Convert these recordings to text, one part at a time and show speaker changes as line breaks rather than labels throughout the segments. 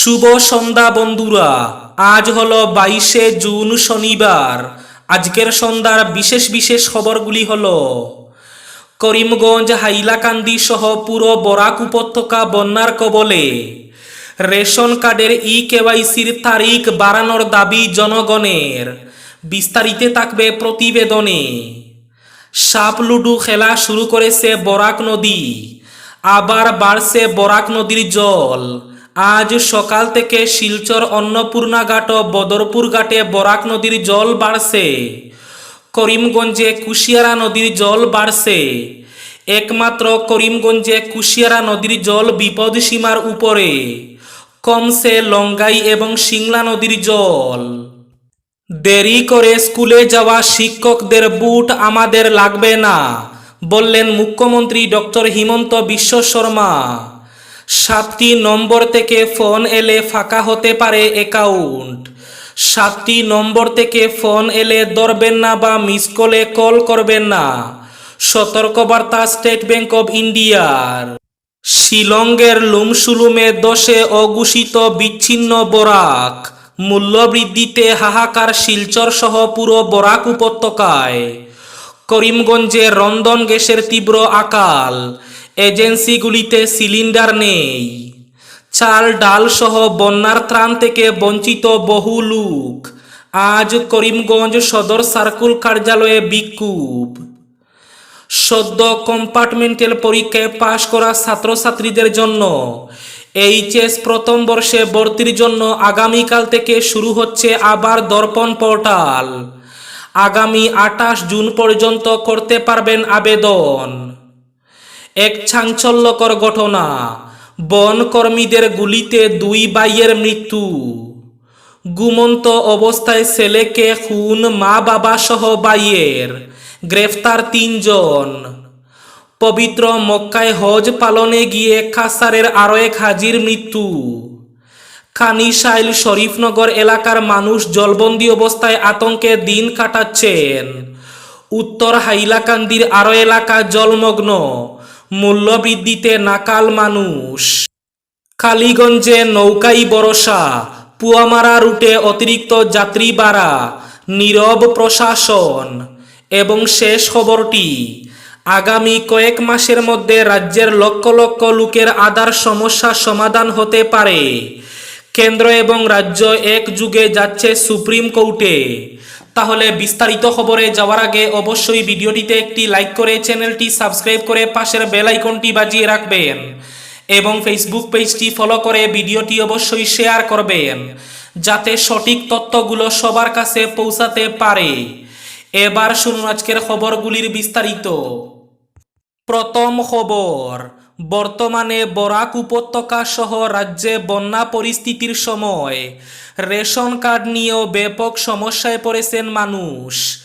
শুভ সন্ধ্যা বন্ধুরা। আজ হলো বাইশে জুন শনিবার। আজকের সন্ধ্যার বিশেষ বিশেষ খবরগুলি হল, করিমগঞ্জ, হাইলাকান্দি সহ পুরো বরাক উপত্যকা বন্যার কবলে, রেশন কার্ডের ই কেওয়াইসির তারিখ বাড়ানোর দাবি জনগণের। বিস্তারিতে থাকবে প্রতিবেদনে। সাপ লুডু খেলা শুরু করেছে বরাক নদী। আবার বাড়ছে বরাক নদীর জল। আজ সকাল থেকে শিলচর অন্নপূর্ণা ঘাট ও বদরপুর ঘাটে বরাক নদীর জল বাড়ছে। করিমগঞ্জে কুশিয়ারা নদীর জল বাড়ছে। একমাত্র করিমগঞ্জে কুশিয়ারা নদীর জল বিপদ সীমার উপরে। কমছে লঙ্গাই এবং সিংলা নদীর জল। দেরি করে স্কুলে যাওয়া শিক্ষকদের বুট আমাদের লাগবে না, বললেন মুখ্যমন্ত্রী ডক্টর হিমন্ত বিশ্ব শর্মা। সাতটি নম্বর থেকে ফোন এলে ফাঁকা হতে পারে অ্যাকাউন্ট। সাতটি নম্বর থেকে ফোন এলে ধরবেন না বা মিস কলে কল করবেন না। সতর্কবার্তা স্টেট ব্যাংক অব ইন্ডিয়ার। শিলংয়ের লুমসুলুমে দশে অঘোষিত বিচ্ছিন্ন বরাক। মূল্যবৃদ্ধিতে হাহাকার শিলচর সহ পুরো বরাক উপত্যকায়। করিমগঞ্জে রন্ধন গ্যাসের তীব্র আকাল। এজেন্সিগুলিতে সিলিন্ডার নেই। চাল ডাল সহ বন্যার ত্রাণ থেকে বঞ্চিত বহু লোক। আজ করিমগঞ্জ সদর সার্কুল কার্যালয়ে বিক্ষোভ। সদ্য কম্পার্টমেন্টাল পরীক্ষায় পাশ করা ছাত্রছাত্রীদের জন্য এইচএস প্রথম বর্ষে ভর্তির জন্য আগামীকাল থেকে শুরু হচ্ছে আবার দর্পণ পোর্টাল। আগামী আঠাশ জুন পর্যন্ত করতে পারবেন আবেদন। এক চাঞ্চল্যকর ঘটনা। বন কর্মীদের গুলিতে দুই ভাইয়ের মৃত্যু। গুমন্ত অবস্থায় ছেলেকে খুন মা বাবা সহ ভাইয়ের গ্রেফতার তিনজন। পবিত্র মক্কায় হজ পালনে গিয়ে কাসারের আরও এক হাজির মৃত্যু। কানিশাইল শরীফনগর এলাকার মানুষ জলবন্দি অবস্থায় আতঙ্কে দিন কাটাচ্ছেন। উত্তর হাইলাকান্দির আরও এলাকা জলমগ্ন। মূল্যবৃদ্ধিতে নাকাল মানুষ। কালীগঞ্জে নৌকাই বরসা, পুয়ামারা রুটে অতিরিক্ত যাত্রী বাড়া, নীরব প্রশাসন। এবং শেষ খবরটি, আগামী কয়েক মাসের মধ্যে রাজ্যের লক্ষ লক্ষ লোকের আধার সমস্যা সমাধান হতে পারে। কেন্দ্র এবং রাজ্য এক যুগে যাচ্ছে সুপ্রিম কোর্টে। তাহলে বিস্তারিত খবরে যাওয়ার আগে অবশ্যই ভিডিওটিতে একটি লাইক করে চ্যানেলটি সাবস্ক্রাইব করে পাশের বেল আইকনটি বাজিয়ে রাখবেন এবং ফেসবুক পেজটি ফলো করে ভিডিওটি অবশ্যই শেয়ার করবেন, যাতে সঠিক তথ্যগুলো সবার কাছে পৌঁছাতে পারে। এবার শুনুন আজকের খবরগুলির বিস্তারিত। প্রথম খবর, বর্তমানে বরাক উপত্যকা সহ রাজ্যে বন্যা পরিস্থিতির সময় রেশন কার্ড নিয়েও ব্যাপক সমস্যায় পড়েছেন মানুষ।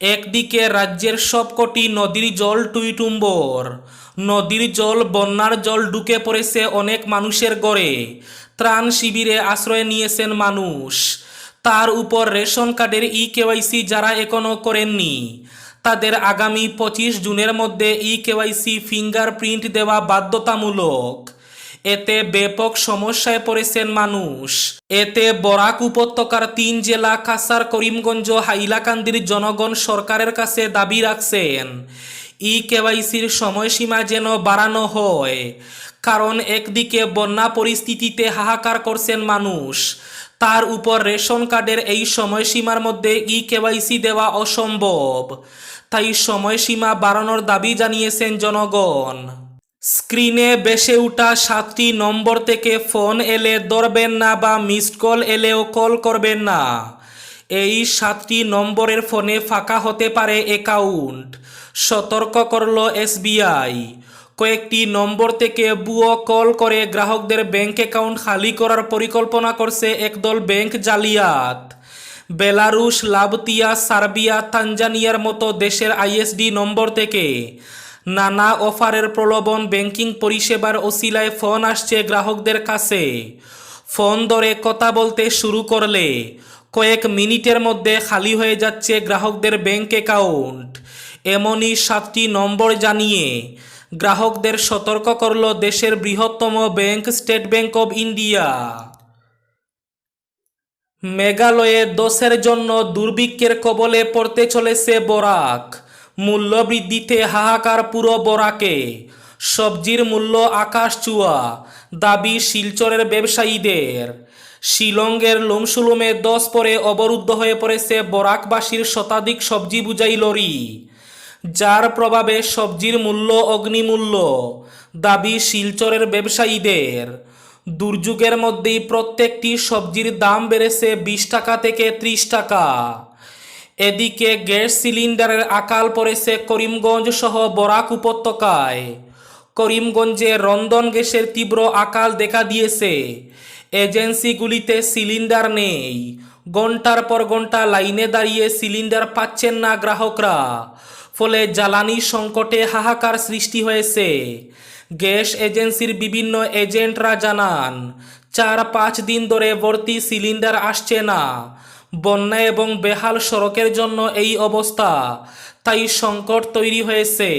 একদিকে রাজ্যের সবকটি নদীর জল টুইটুম্বর। নদীর জল, বন্যার জল ঢুকে পড়েছে অনেক মানুষের গড়ে। ত্রাণ শিবিরে আশ্রয় নিয়েছেন মানুষ। তার উপর রেশন কার্ডের ই কেওয়াইসি যারা এখনও করেননি, তাদের আগামী পঁচিশ জুনের মধ্যে ই কেওয়াইসি ফিঙ্গার প্রিন্ট দেওয়া বাধ্যতামূলক। এতে ব্যাপক সমস্যায় পড়েছেন মানুষ। এতে বরাক উপত্যকার তিন জেলা কাসার করিমগঞ্জ হাইলাকান্দির জনগণ সরকারের কাছে দাবি রাখছেন। ই কেওয়াইসির সময়সীমা যেন বাড়ানো হয়, কারণ একদিকে বন্যা পরিস্থিতিতে হাহাকার করছেন মানুষ। তার উপর রেশন কার্ডের এই সময়সীমার মধ্যে ই কেওয়াইসি দেওয়া অসম্ভব। তাই সময়সীমা বাড়ানোর দাবি জানিয়েছেন জনগণ। স্ক্রিনে বেসে ওঠা সাতটি নম্বর থেকে ফোন এলে ধরবেন না বা মিসড কল এলেও কল করবেন না। এই সাতটি নম্বরের ফোনে ফাঁকা হতে পারে অ্যাকাউন্ট। সতর্ক করল এসবিআই। কয়েকটি নম্বর থেকে বুয়ো কল করে গ্রাহকদের ব্যাংক অ্যাকাউন্ট খালি করার পরিকল্পনা করছে একদল ব্যাংক জালিয়াত। বেলারুশ লাবতিয়া সার্বিয়া, তানজানিয়ার মতো দেশের আইএসডি নম্বর থেকে নানা অফারের প্রলোভন ব্যাংকিং পরিষেবার ওসিলায় ফোন আসছে গ্রাহকদের কাছে। ফোন ধরে কথা বলতে শুরু করলে কয়েক মিনিটের মধ্যে খালি হয়ে যাচ্ছে গ্রাহকদের ব্যাংক অ্যাকাউন্ট। এমনই সাতটি নম্বর জানিয়ে গ্রাহকদের সতর্ক করল দেশের বৃহত্তম bank State Bank of India. মেঘালয়ে দোষের জন্য দুর্ভিক্ষের কবলে পড়তে চলেছে বরাক। মূল্য বৃদ্ধিতে হাহাকার পুরো বরাকে। সবজির মূল্য আকাশ চুয়া, দাবি শিলচরের ব্যবসায়ীদের। শিলংয়ের লুমসুলুমে দশ পরে অবরুদ্ধ হয়ে পড়েছে বরাকবাসীর শতাধিক সবজি বুঝাই লরি। যার প্রভাবে সবজির মূল্য অগ্নিমূল্য, দাবি শিলচরের ব্যবসায়ীদের। দুর্যোগের মধ্যেই প্রত্যেকটি সবজির দাম বেড়েছে বিশ টাকা থেকে ত্রিশ টাকা। এদিকে গ্যাস সিলিন্ডারের আকাল পড়েছে করিমগঞ্জ সহ বরাক উপত্যকায়। করিমগঞ্জে রন্ধন গ্যাসের তীব্র আকাল দেখা দিয়েছে। এজেন্সিগুলিতে সিলিন্ডার নেই। ঘণ্টার পর ঘণ্টা লাইনে দাঁড়িয়ে সিলিন্ডার পাচ্ছেন না গ্রাহকরা। ফলে জ্বালানি সংকটে হাহাকার সৃষ্টি হয়েছে। গ্যাস এজেন্সির বিভিন্ন এজেন্টরা জানান, চার পাঁচ দিন ধরে ভর্তি সিলিন্ডার আসছে না। বন্যা এবং বেহাল সড়কের জন্য এই অবস্থা। তাই সংকট তৈরি হয়েছে।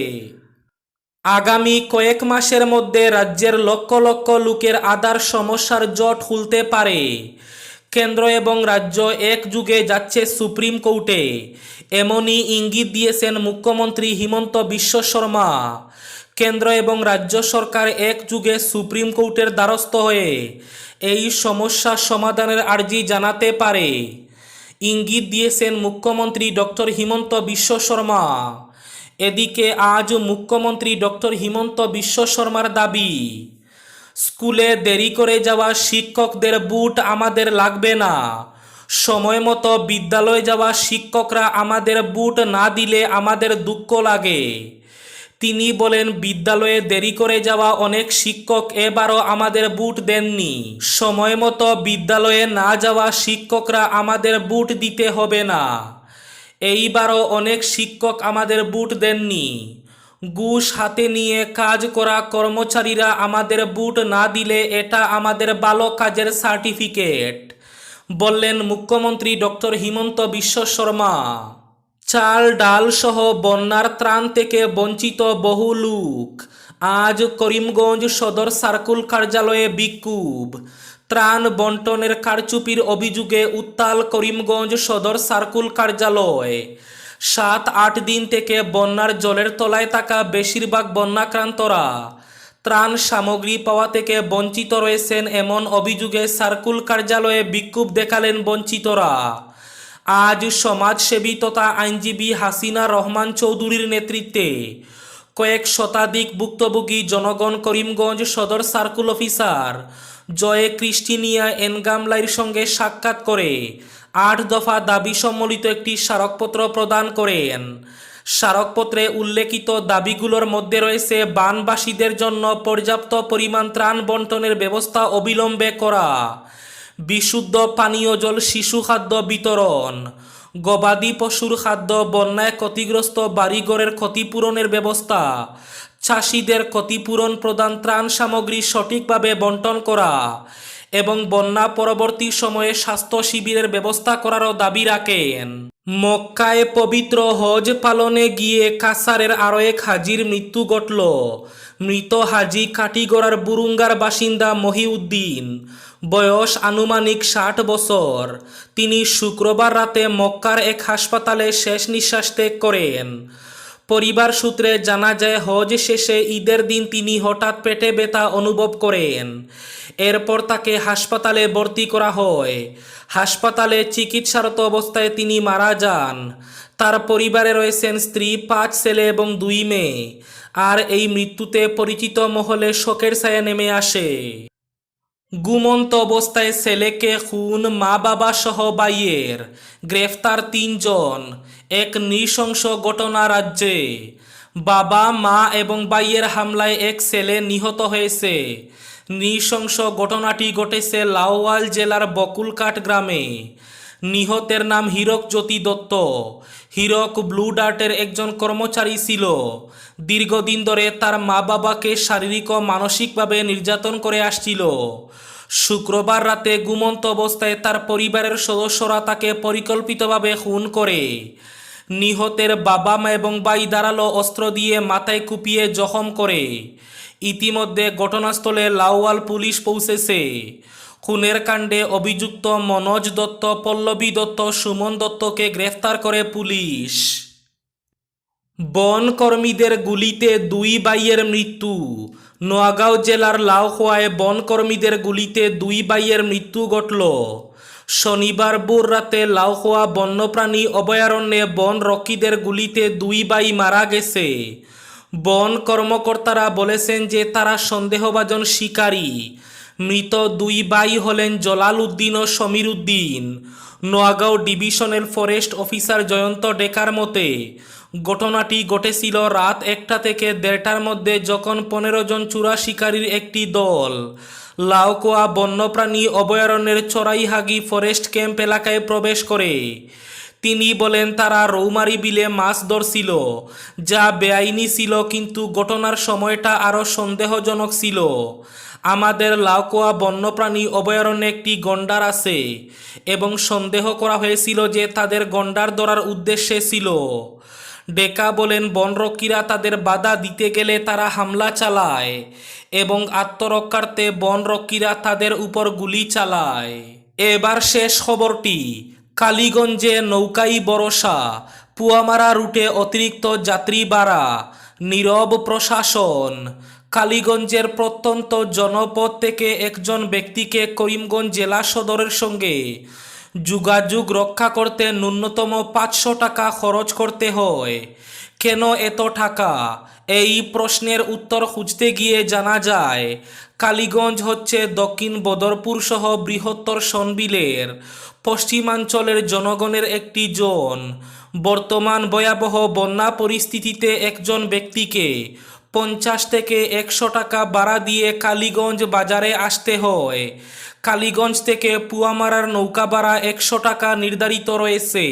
আগামী কয়েক মাসের মধ্যে রাজ্যের লক্ষ লক্ষ লোকের আদার সমস্যার জট খুলতে পারে। কেন্দ্র এবং রাজ্য এক যুগে যাচ্ছে সুপ্রিম কোর্টে। এমনই ইঙ্গিত দিয়েছেন মুখ্যমন্ত্রী হিমন্ত বিশ্ব শর্মা। কেন্দ্র এবং রাজ্য সরকার এক যুগে সুপ্রিম কোর্টের দ্বারস্থ হয়ে এই সমস্যা সমাধানের আর্জি জানাতে পারে। ইঙ্গিত দিয়েছেন মুখ্যমন্ত্রী ডক্টর হিমন্ত বিশ্ব শর্মা। এদিকে আজ মুখ্যমন্ত্রী ডক্টর হিমন্ত বিশ্ব শর্মার দাবি, স্কুলে দেরি করে যাওয়া শিক্ষকদের বুট আমাদের লাগবে না। সময় মতো বিদ্যালয়ে যাওয়া শিক্ষকরা আমাদের বুট না দিলে আমাদের দুঃখ লাগে। তিনি বলেন, বিদ্যালয়ে দেরি করে যাওয়া অনেক শিক্ষক এবারও আমাদের বুট দেননি। সময় মতো বিদ্যালয়ে না যাওয়া শিক্ষকরা আমাদের বুট দিতে হবে না। এইবারও অনেক শিক্ষক আমাদের বুট দেননি। ঘুষ হাতে নিয়ে কাজ করা কর্মচারীরা আমাদের বুট না দিলে এটা আমাদের ভালো কাজের সার্টিফিকেট। বললেন মুখ্যমন্ত্রী ডক্টর হিমন্ত বিশ্ব শর্মা। চাল, ডাল সহ বন্যার ত্রাণ থেকে বঞ্চিত বহু লোক। আজ করিমগঞ্জ সদর সার্কুল কার্যালয়ে বিক্ষোভ। ত্রাণ বন্টনের কারচুপির অভিযোগে উত্তাল করিমগঞ্জ সদর সার্কুল কার্যালয়। সাত, আট দিন থেকে বন্যার জলের তলায় থাকা বেশিরভাগ বন্যাক্রান্তরা ত্রাণ সামগ্রী পাওয়া থেকে বঞ্চিত রয়েছেন এমন অভিযোগে সার্কুল কার্যালয়ে বিক্ষোভ দেখালেন বঞ্চিতরা। আজ সমাজসেবী তথা আইনজীবী হাসিনা রহমান চৌধুরীর নেতৃত্বে কয়েক শতাধিক ভুক্তভোগী জনগণ করিমগঞ্জ সদর সার্কুল অফিসার জয়ে ক্রিস্টিনিয়া এনগামলাইর সঙ্গে সাক্ষাৎ করে আট দফা দাবি সম্বলিত একটি স্মারকপত্র প্রদান করেন। স্মারকপত্রে উল্লেখিত দাবিগুলোর মধ্যে রয়েছে বানবাসীদের জন্য পর্যাপ্ত পরিমাণ ত্রাণ বন্টনের ব্যবস্থা অবিলম্বে করা বিশুদ্ধ পানীয় জল শিশু খাদ্য বিতরণ। গবাদি পশুর খাদ্য বন্যায় ক্ষতিগ্রস্ত বাড়িঘরের ক্ষতিপূরণের ব্যবস্থা চাষিদের ক্ষতিপূরণ প্রদান ত্রাণ সামগ্রী সঠিকভাবে বন্টন করা এবং বন্যা পরবর্তী সময়ে স্বাস্থ্য শিবিরের ব্যবস্থা করারও দাবি রাখেন। মক্কায় পবিত্র হজ পালনে গিয়ে কাসারের আরও এক হাজির মৃত্যু ঘটল। মৃত হাজি কাটিগড়ার বুরুঙ্গার বাসিন্দা মহিউদ্দিন। বয়স আনুমানিক ষাট বছর। তিনি শুক্রবার রাতে মক্কার এক হাসপাতালে শেষ নিঃশ্বাস ত্যাগ করেন। পরিবার সূত্রে জানা যায়, হজ শেষে ঈদের দিন তিনি হঠাৎ পেটে ব্যথা অনুভব করেন। এরপর তাকে হাসপাতালে ভর্তি করা হয়। হাসপাতালে চিকিৎসারত অবস্থায় তিনি মারা যান। তার পরিবারে রয়েছেন স্ত্রী, পাঁচ ছেলে এবং দুই মেয়ে। আর এই মৃত্যুতে পরিচিত মহলে শোকের ছায়া নেমে আসে। গুমন্ত অবস্থায় ছেলেকে খুন মা বাবা সহ বাইয়ের। গ্রেফতার তিনজন। এক নৃশংস ঘটনা রাজ্যে। বাবা, মা এবং বাইয়ের হামলায় এক ছেলে নিহত হয়েছে। নৃশংস ঘটনাটি ঘটেছে লাওয়াল জেলার বকুলকাট গ্রামে। নিহতের নাম হীরক জ্যোতি দত্ত। হীরক ব্লু ডার্টের একজন কর্মচারী ছিল। দীর্ঘদিন ধরে তার মা বাবাকে শারীরিক ও মানসিকভাবে নির্যাতন করে আসছিল। শুক্রবার রাতে ঘুমন্ত অবস্থায় তার পরিবারের সদস্যরা তাকে পরিকল্পিতভাবে খুন করে। নিহতের বাবা মা এবং ভাই দাঁড়াল অস্ত্র দিয়ে মাথায় কুপিয়ে জখম করে। ইতিমধ্যে ঘটনাস্থলে লাওয়াল পুলিশ পৌঁছেছে। খুনের কাণ্ডে অভিযুক্ত মনোজ দত্ত, পল্লবী দত্ত, সুমন দত্তকে গ্রেফতার করে পুলিশ। বন কর্মীদের গুলিতে দুই বাইয়ের মৃত্যু। নোয়াগাঁও জেলার লাউখোয়ায় বন কর্মীদের গুলিতে দুই বাইয়ের মৃত্যু ঘটল। শনিবার ভোর রাতে লাউখোয়া বন্যপ্রাণী অভয়ারণ্যে বন রক্ষীদের গুলিতে দুই বাই মারা গেছে। বন কর্মকর্তারা বলেছেন যে তারা সন্দেহভাজন শিকারী। মৃত দুই বাই হলেন জলাল উদ্দিন ও Samir Uddin Noagaon divisional forest officer Jayanta decker মতে, ঘটনাটি ঘটেছিল রাত একটা থেকে দেড়টার মধ্যে যখন পনেরো জন চূড়া শিকারীর একটি দল লাউকোয়া বন্যপ্রাণী অভয়ারণ্যের চড়াইহাগি ফরেস্ট ক্যাম্প এলাকায় প্রবেশ করে। তিনি বলেন, তারা রৌমারি বিলে মাছ ধরছিল, যা বেআইনি ছিল, কিন্তু ঘটনার সময়টা আরও সন্দেহজনক ছিল। আমাদের লাউকোয়া বন্যপ্রাণী অভয়ারণ্যে একটি গন্ডার আছে, এবং সন্দেহ করা হয়েছিল যে তাদের গন্ডার ধরার উদ্দেশ্যে ছিল। ডেকা বলেন, বনরক্ষীরা তাদের বাধা দিতে গেলে তারা হামলা চালায়, এবং আত্মরক্ষার্থে বনরক্ষীরা তাদের উপর গুলি চালায়। এবার শেষ খবরটি। কালীগঞ্জে নৌকাই বরসা পুয়ামারা রুটে অতিরিক্ত যাত্রী বাড়া নীরব প্রশাসন কালীগঞ্জের প্রত্যন্ত জনপদ থেকে একজন ব্যক্তিকে করিমগঞ্জ জেলা সদরের সঙ্গে যোগাযোগ রক্ষা করতে ন্যূনতম পাঁচশো টাকা খরচ করতে হয়। কেন এত টাকা? এই প্রশ্নের উত্তর খুঁজতে গিয়ে জানা যায়, কালীগঞ্জ হচ্ছে দক্ষিণ বদরপুর সহ বৃহত্তর সনবিলের পশ্চিমাঞ্চলের জনগণের একটি জোন। বর্তমান ভয়াবহ বন্যা পরিস্থিতিতে একজন ব্যক্তিকে পঞ্চাশ থেকে একশো টাকা ভাড়া দিয়ে কালীগঞ্জ বাজারে আসতে হয়। কালীগঞ্জ থেকে পুয়ামারার নৌকা ভাড়া একশো টাকা নির্ধারিত রয়েছে।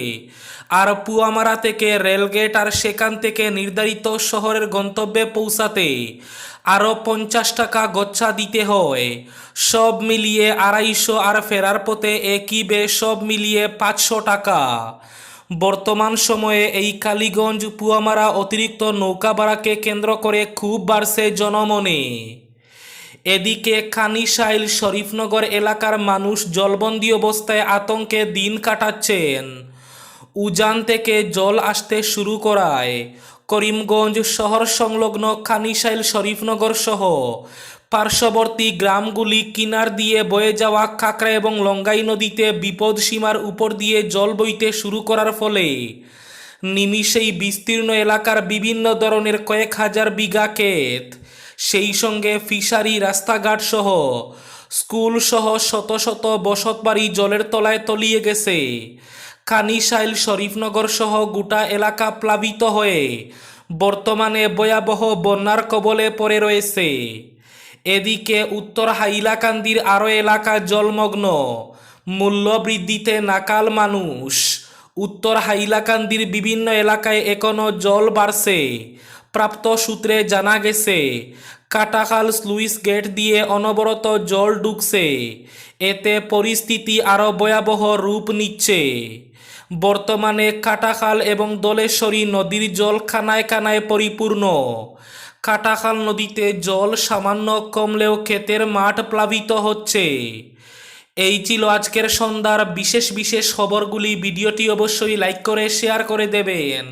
আর পুয়ামারা থেকে রেলগেট আর সেখান থেকে নির্ধারিত শহরের গন্তব্যে পৌঁছাতে আরও পঞ্চাশ টাকা গচ্ছা দিতে হয়। সব মিলিয়ে আড়াইশো আর ফেরার পথে একই বে সব মিলিয়ে পাঁচশো টাকা। বর্তমান সময়ে এই কালীগঞ্জ, পুয়ামারা অতিরিক্ত নৌকা ভাড়াকে কেন্দ্র করে খুব বাড়ছে জনমনে। এদিকে কানিশাইল শরীফনগর এলাকার মানুষ জলবন্দি অবস্থায় আতঙ্কে দিন কাটাচ্ছেন। উজান থেকে জল আসতে শুরু করায়। করিমগঞ্জ শহর সংলগ্ন কানিশাইল শরীফনগর সহ পার্শ্ববর্তী গ্রামগুলি কিনার দিয়ে বয়ে যাওয়া কাকড়া এবং লঙ্গাই নদীতে বিপদ সীমার উপর দিয়ে জল বইতে শুরু করার ফলে। নিমিষেই বিস্তীর্ণ এলাকার বিভিন্ন ধরনের কয়েক হাজার বিঘা ক্ষেত, সেই সঙ্গে ফিশারি, রাস্তাঘাট সহ স্কুল সহ শত শত বসতবাড়ি জলের তলায় তলিয়ে গেছে। কানিশাইল শরীফনগর সহ গোটা এলাকা প্লাবিত হয়ে বর্তমানে ভয়াবহ বন্যার কবলে পড়ে রয়েছে। এদিকে উত্তর হাইলাকান্দির আরও এলাকা জলমগ্ন মূল্য বৃদ্ধিতে নাকাল মানুষ। উত্তর হাইলাকান্দির বিভিন্ন এলাকায় এখনও জল বাড়ছে। প্রাপ্ত সূত্রে জানা গেছে, কাটাখাল স্লুইস গেট দিয়ে অনবরত জল ঢুকছে। এতে পরিস্থিতি আরও ভয়াবহ রূপ নিচ্ছে। বর্তমানে কাটাখাল এবং দলেশ্বরী নদীর জল খানায় খানায় পরিপূর্ণ। কাটাখাল নদীতে জল সামান্য কমলেও ক্ষেতের মাঠ প্লাবিত হচ্ছে। এই ছিল আজকের সন্ধ্যার বিশেষ বিশেষ খবরগুলি। ভিডিওটি অবশ্যই লাইক করে, শেয়ার করে দেবেন।